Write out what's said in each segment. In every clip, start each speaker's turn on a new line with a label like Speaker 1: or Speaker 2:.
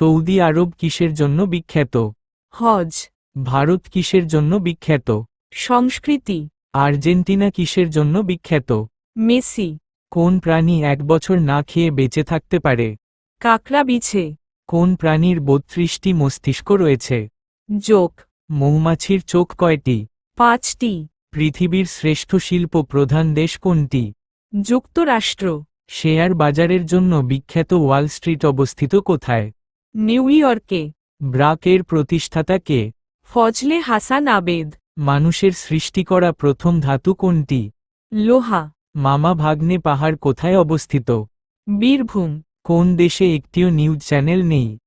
Speaker 1: Saudi আরব কিসের জন্য বিখ্যাত?
Speaker 2: হজ।
Speaker 1: ভারত কিসের জন্য বিখ্যাত?
Speaker 2: সংস্কৃতি।
Speaker 1: আর্জেন্টিনা কিসের জন্য বিখ্যাত?
Speaker 2: মেসি।
Speaker 1: কোন প্রাণী এক বছর না খেয়ে বেঁচে থাকতে পারে?
Speaker 2: কাকড়া বিছে।
Speaker 1: কোন প্রাণীর বত্রিশটি মস্তিষ্ক রয়েছে?
Speaker 2: যোগ
Speaker 1: মৌমাছির চোখ কয়টি?
Speaker 2: পাঁচটি।
Speaker 1: পৃথিবীর শ্রেষ্ঠ শিল্প প্রধান দেশ কোনটি?
Speaker 2: যুক্তরাষ্ট্র।
Speaker 1: শেয়ার বাজারের জন্য বিখ্যাত ওয়াল স্ট্রিট অবস্থিত কোথায়?
Speaker 2: নিউ ইয়র্কে।
Speaker 1: ব্রাকের প্রতিষ্ঠাতা কে?
Speaker 2: ফজলে হাসান আবেদ।
Speaker 1: মানুষের সৃষ্টি করা প্রথম ধাতু কোনটি?
Speaker 2: লোহা।
Speaker 1: মামা ভাগ্নে পাহাড় কোথায় অবস্থিত?
Speaker 2: বীরভূম।
Speaker 1: কোন দেশে একটিও নিউজ চ্যানেল নেই?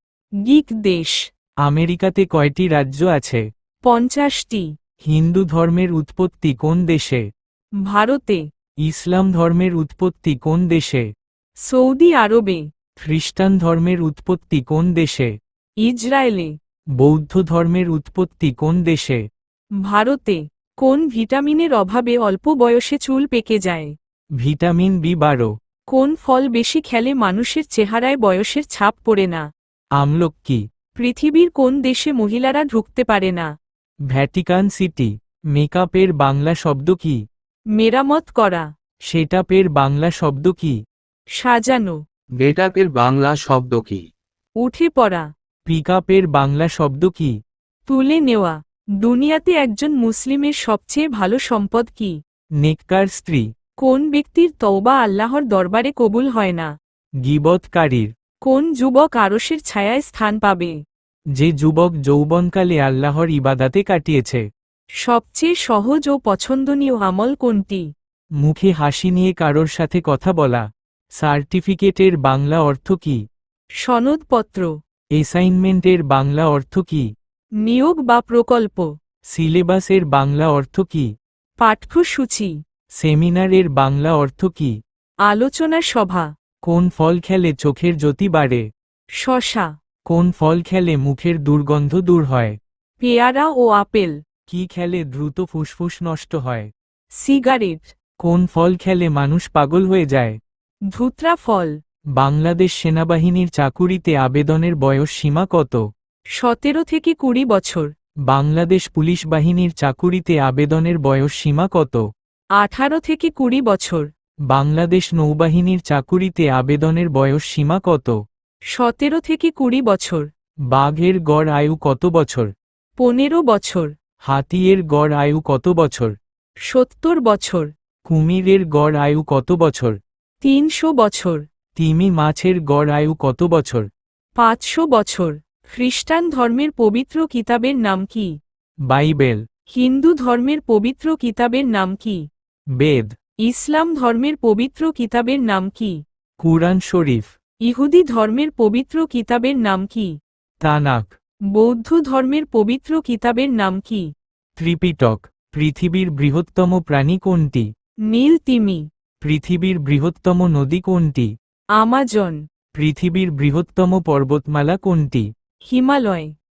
Speaker 2: গিক দেশ।
Speaker 1: আমেরিকাতে কয়টি রাজ্য আছে?
Speaker 2: পঞ্চাশটি।
Speaker 1: হিন্দু ধর্মের উৎপত্তি কোন দেশে?
Speaker 2: ভারতে।
Speaker 1: ইসলাম ধর্মের উৎপত্তি কোন দেশে?
Speaker 2: সৌদি আরবে।
Speaker 1: খ্রিস্টান ধর্মের উৎপত্তি কোন দেশে?
Speaker 2: ইসরায়েলে
Speaker 1: বৌদ্ধ ধর্মের উৎপত্তি কোন দেশে?
Speaker 2: ভারতে। কোন ভিটামিনের অভাবে অল্প বয়সে চুল পেকে যায়?
Speaker 1: ভিটামিন বি বারো।
Speaker 2: কোন ফল বেশি খেলে মানুষের চেহারায় বয়সের ছাপ পড়ে না?
Speaker 1: আমলকি।
Speaker 2: পৃথিবীর কোন দেশে মহিলারা ঢুকতে পারে না?
Speaker 1: Vatican city. মেকআপের বাংলা শব্দ কি?
Speaker 2: মেরামত করা।
Speaker 1: সেটাপের বাংলা শব্দ কি?
Speaker 2: সাজানো।
Speaker 3: গেটআপের বাংলা শব্দ কি?
Speaker 2: উঠে পড়া।
Speaker 1: পিকআপের বাংলা শব্দ কি?
Speaker 2: তুলে নেওয়া। দুনিয়াতে একজন মুসলিমের সবচেয়ে ভালো সম্পদ কি?
Speaker 1: নেককার স্ত্রী।
Speaker 2: কোন ব্যক্তির তওবা আল্লাহর দরবারে কবুল হয় না?
Speaker 1: গিবতকারীর
Speaker 2: কোন যুবক আরসের ছায়ায় স্থান পাবে?
Speaker 1: যে যুবক যৌবনকালে আল্লাহর ইবাদাতে কাটিয়েছে।
Speaker 2: সবচেয়ে সহজ ও পছন্দনীয় আমল কোনটি?
Speaker 1: মুখে হাসি নিয়ে কারোর সাথে কথা বলা। সার্টিফিকেটের বাংলা অর্থ কি?
Speaker 2: সনদপত্র।
Speaker 1: অ্যাসাইনমেন্টের বাংলা অর্থ কি?
Speaker 2: নিয়োগ বা প্রকল্প।
Speaker 1: সিলেবাসের বাংলা অর্থ কি?
Speaker 2: পাঠ্যসূচি।
Speaker 1: সেমিনারের বাংলা অর্থ কি?
Speaker 2: আলোচনা সভা।
Speaker 1: কোন ফল খেলে চোখের জ্যোতি বাড়ে?
Speaker 2: শশা।
Speaker 1: কোন ফল খেলে মুখের দুর্গন্ধ দূর হয়?
Speaker 2: পেয়ারা ও আপেল।
Speaker 1: কি খেলে দ্রুত ফুসফুস নষ্ট হয়?
Speaker 2: সিগারেট।
Speaker 1: কোন ফল খেলে মানুষ পাগল হয়ে যায়?
Speaker 2: ধুত্রা ফল।
Speaker 1: বাংলাদেশ সেনাবাহিনীর চাকুরিতে আবেদনের বয়স সীমা কত?
Speaker 2: সতেরো থেকে কুড়ি বছর।
Speaker 1: বাংলাদেশ পুলিশ বাহিনীর চাকুরিতে আবেদনের বয়স সীমা কত?
Speaker 2: আঠারো থেকে কুড়ি বছর।
Speaker 1: বাংলাদেশ নৌবাহিনীর চাকুরিতে আবেদনের বয়স সীমা কত?
Speaker 2: সতেরো থেকে কুড়ি বছর।
Speaker 1: বাঘের গড় আয়ু কত বছর?
Speaker 2: পনেরো বছর।
Speaker 1: হাতিয়ের গড় আয়ু কত বছর?
Speaker 2: সত্তর বছর।
Speaker 1: কুমিরের গড় আয়ু কত বছর?
Speaker 2: তিনশো বছর।
Speaker 1: তিমি মাছের গড় আয়ু কত বছর?
Speaker 2: পাঁচশো বছর। খ্রিস্টান ধর্মের পবিত্র কিতাবের নাম কি?
Speaker 1: বাইবেল।
Speaker 2: হিন্দু ধর্মের পবিত্র কিতাবের নাম কি?
Speaker 1: বেদ।
Speaker 2: ইসলাম ধর্মের পবিত্র কিতাবের নাম কি?
Speaker 1: কুরআন শরীফ।
Speaker 2: ইহুদি ধর্মের পবিত্র কিতাবের নাম কি?
Speaker 1: তানাক
Speaker 2: বৌদ্ধ ধর্মের পবিত্র কিতাবের নাম কি?
Speaker 1: ত্রিপিটক। পৃথিবীর বৃহত্তম প্রাণী কোনটি?
Speaker 2: নীল তিমি।
Speaker 1: পৃথিবীর বৃহত্তম নদী কোনটি?
Speaker 2: আমাজন।
Speaker 1: পৃথিবীর বৃহত্তম পর্বতমালা কোনটি?
Speaker 2: হিমালয়।